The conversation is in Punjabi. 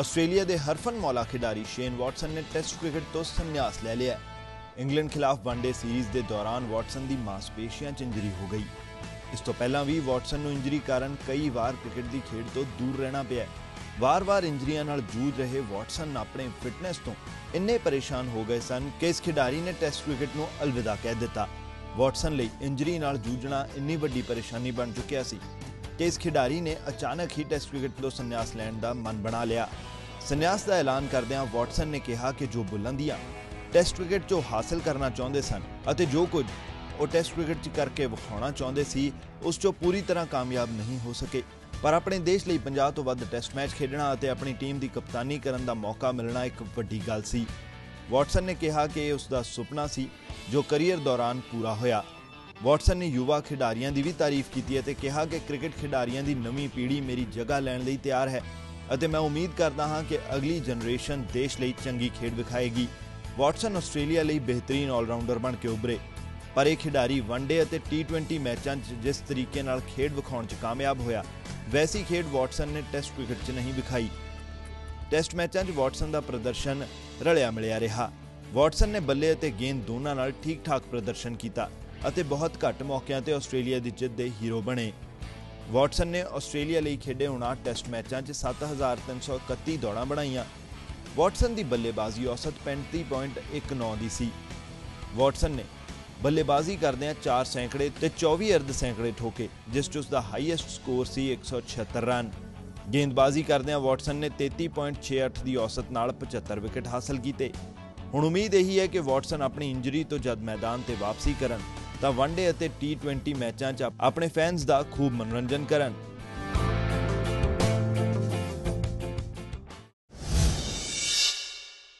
ਆਸਟ੍ਰੇਲੀਆ ਦੇ ਹਰਫਨ ਮੌਲਾ ਖਿਡਾਰੀ ਸ਼ੇਨ ਵਾਟਸਨ ਨੇ ਟੈਸਟ ਕ੍ਰਿਕਟ ਤੋਂ ਸੰਨਿਆਸ ਲੈ ਲਿਆ। ਇੰਗਲੈਂਡ ਖਿਲਾਫ ਵਨਡੇ ਸੀਰੀਜ਼ ਦੇ ਦੌਰਾਨ ਵਾਟਸਨ ਦੀ ਮਾਸਪੇਸ਼ੀਆਂ 'ਚ ਇੰਜਰੀ ਹੋ ਗਈ। ਇਸ ਤੋਂ ਪਹਿਲਾਂ ਵੀ ਵਾਟਸਨ ਨੂੰ ਇੰਜਰੀ ਕਾਰਨ ਕਈ ਵਾਰ ਕ੍ਰਿਕਟ ਦੀ ਖੇਡ ਤੋਂ ਦੂਰ ਰਹਿਣਾ ਪਿਆ। ਵਾਰ-ਵਾਰ ਇੰਜਰੀਆਂ ਨਾਲ ਜੂਝ ਰਹੇ ਵਾਟਸਨ ਆਪਣੇ ਫਿਟਨੈਸ ਤੋਂ ਇੰਨੇ ਪਰੇਸ਼ਾਨ ਹੋ ਗਏ ਸਨ ਕਿ ਇਸ ਖਿਡਾਰੀ ਨੇ ਟੈਸਟ ਕ੍ਰਿਕਟ ਨੂੰ ਅਲਵਿਦਾ ਕਹਿ ਦਿੱਤਾ। ਵਾਟਸਨ ਲਈ ਇੰਜਰੀ ਨਾਲ ਜੂਝਣਾ ਇੰਨੀ ਵੱਡੀ ਪਰੇਸ਼ਾਨੀ ਬਣ ਚੁੱਕਿਆ ਸੀ। ਕਿ ਇਸ ਖਿਡਾਰੀ ਨੇ ਅਚਾਨਕ ਹੀ ਟੈਸਟ ਕ੍ਰਿਕਟ ਤੋਂ ਸੰਨਿਆਸ ਲੈਣ ਦਾ ਮਨ ਬਣਾ ਲਿਆ। ਸੰਨਿਆਸ ਦਾ ਐਲਾਨ ਕਰਦਿਆਂ ਵਾਟਸਨ ਨੇ ਕਿਹਾ ਕਿ ਜੋ ਬੁਲੰਦੀਆਂ ਟੈਸਟ ਕ੍ਰਿਕਟ 'ਚੋਂ ਹਾਸਲ ਕਰਨਾ ਚਾਹੁੰਦੇ ਸਨ ਅਤੇ ਜੋ ਕੁਝ ਉਹ ਟੈਸਟ ਕ੍ਰਿਕਟ 'ਚ ਕਰਕੇ ਵਿਖਾਉਣਾ ਚਾਹੁੰਦੇ ਸੀ, ਉਸ 'ਚੋਂ ਪੂਰੀ ਤਰ੍ਹਾਂ ਕਾਮਯਾਬ ਨਹੀਂ ਹੋ ਸਕੇ। ਪਰ ਆਪਣੇ ਦੇਸ਼ ਲਈ 50 ਤੋਂ ਵੱਧ ਟੈਸਟ ਮੈਚ ਖੇਡਣਾ ਅਤੇ ਆਪਣੀ ਟੀਮ ਦੀ ਕਪਤਾਨੀ ਕਰਨ ਦਾ ਮੌਕਾ ਮਿਲਣਾ ਇੱਕ ਵੱਡੀ ਗੱਲ ਸੀ। ਵਾਟਸਨ ਨੇ ਕਿਹਾ ਕਿ ਇਹ ਉਸ ਦਾ ਸੁਪਨਾ ਸੀ ਜੋ ਕੈਰੀਅਰ ਦੌਰਾਨ ਪੂਰਾ ਹੋਇਆ। ਵਾਟਸਨ ਨੇ ਯੁਵਾ ਖਿਡਾਰੀਆਂ ਦੀ ਵੀ ਤਾਰੀਫ ਕੀਤੀ ਅਤੇ ਕਿਹਾ ਕਿ ਕ੍ਰਿਕਟ ਖਿਡਾਰੀਆਂ ਦੀ ਨਵੀਂ ਪੀੜ੍ਹੀ ਮੇਰੀ ਜਗ੍ਹਾ ਲੈਣ ਲਈ ਤਿਆਰ ਹੈ ਅਤੇ ਮੈਂ ਉਮੀਦ ਕਰਦਾ ਹਾਂ ਕਿ ਅਗਲੀ ਜਨਰੇਸ਼ਨ ਦੇਸ਼ ਲਈ ਚੰਗੀ ਖੇਡ ਵਿਖਾਏਗੀ। ਵਾਟਸਨ ਆਸਟ੍ਰੇਲੀਆ ਲਈ ਬਿਹਤਰੀਨ ਆਲਰਾਊਂਡਰ ਬਣ ਕੇ ਉਭਰੇ। ਪਰ ਇਹ ਖਿਡਾਰੀ ਵਨਡੇ ਅਤੇ ਟੀ20 ਮੈਚਾਂ 'ਚ ਜਿਸ ਤਰੀਕੇ ਨਾਲ ਖੇਡ ਵਿਖਾਉਣ 'ਚ ਕਾਮਯਾਬ ਹੋਇਆ, ਵੈਸੀ ਖੇਡ ਵਾਟਸਨ ਨੇ ਟੈਸਟ ਕ੍ਰਿਕਟ 'ਚ ਨਹੀਂ ਵਿਖਾਈ। ਟੈਸਟ ਮੈਚਾਂ 'ਚ ਵਾਟਸਨ ਦਾ ਪ੍ਰਦਰਸ਼ਨ ਰਲਿਆ ਮਿਲਿਆ ਰਿਹਾ। ਵਾਟਸਨ ਨੇ ਬੱਲੇ ਅਤੇ ਗੇਂਦ ਦੋਨਾਂ ਨਾਲ ਠੀਕ-ਠਾਕ ਪ੍ਰਦਰਸ਼ਨ ਕੀਤਾ। ਅਤੇ ਬਹੁਤ ਘੱਟ ਮੌਕਿਆਂ ਤੇ ਆਸਟ੍ਰੇਲੀਆ ਦੀ ਜਿੱਤ ਦੇ ਹੀਰੋ ਬਣੇ। ਵਾਟਸਨ ਨੇ ਆਸਟ੍ਰੇਲੀਆ ਲਈ ਖੇਡੇ 59 ਟੈਸਟ ਮੈਚਾਂ 'ਚ 7331 ਦੌੜਾਂ ਬਣਾਈਆਂ। ਵਾਟਸਨ ਦੀ ਬੱਲੇਬਾਜ਼ੀ ਔਸਤ 35.19 ਦੀ ਸੀ। ਵਾਟਸਨ ਨੇ ਬੱਲੇਬਾਜ਼ੀ ਕਰਦਿਆਂ 4 ਸੈਂਕੜੇ ਤੇ 24 ਅਰਧ ਸੈਂਕੜੇ ਠੋਕੇ, ਜਿਸ 'ਚ ਉਸ ਦਾ ਹਾਈਐਸਟ ਸਕੋਰ ਸੀ 176 ਰਨ। ਗੇਂਦਬਾਜ਼ੀ ਕਰਦਿਆਂ ਵਾਟਸਨ ਨੇ 33.68 ਦੀ ਔਸਤ ਨਾਲ 75 ਵਿਕਟ ਹਾਸਲ ਕੀਤੇ। ਹੁਣ ਉਮੀਦ ਇਹੀ ਹੈ ਕਿ ਵਾਟਸਨ ਆਪਣੀ ਇੰਜਰੀ ਤੋਂ ਜਦ ਮੈਦਾਨ ਤੇ ਵਾਪਸੀ ਕਰਨ। ਤਾਂ ਵਨਡੇ ਅਤੇ ਟੀ20 ਮੈਚਾਂ 'ਚ ਆਪਣੇ ਫੈਨਸ ਦਾ ਖੂਬ ਮਨੋਰੰਜਨ ਕਰਨ।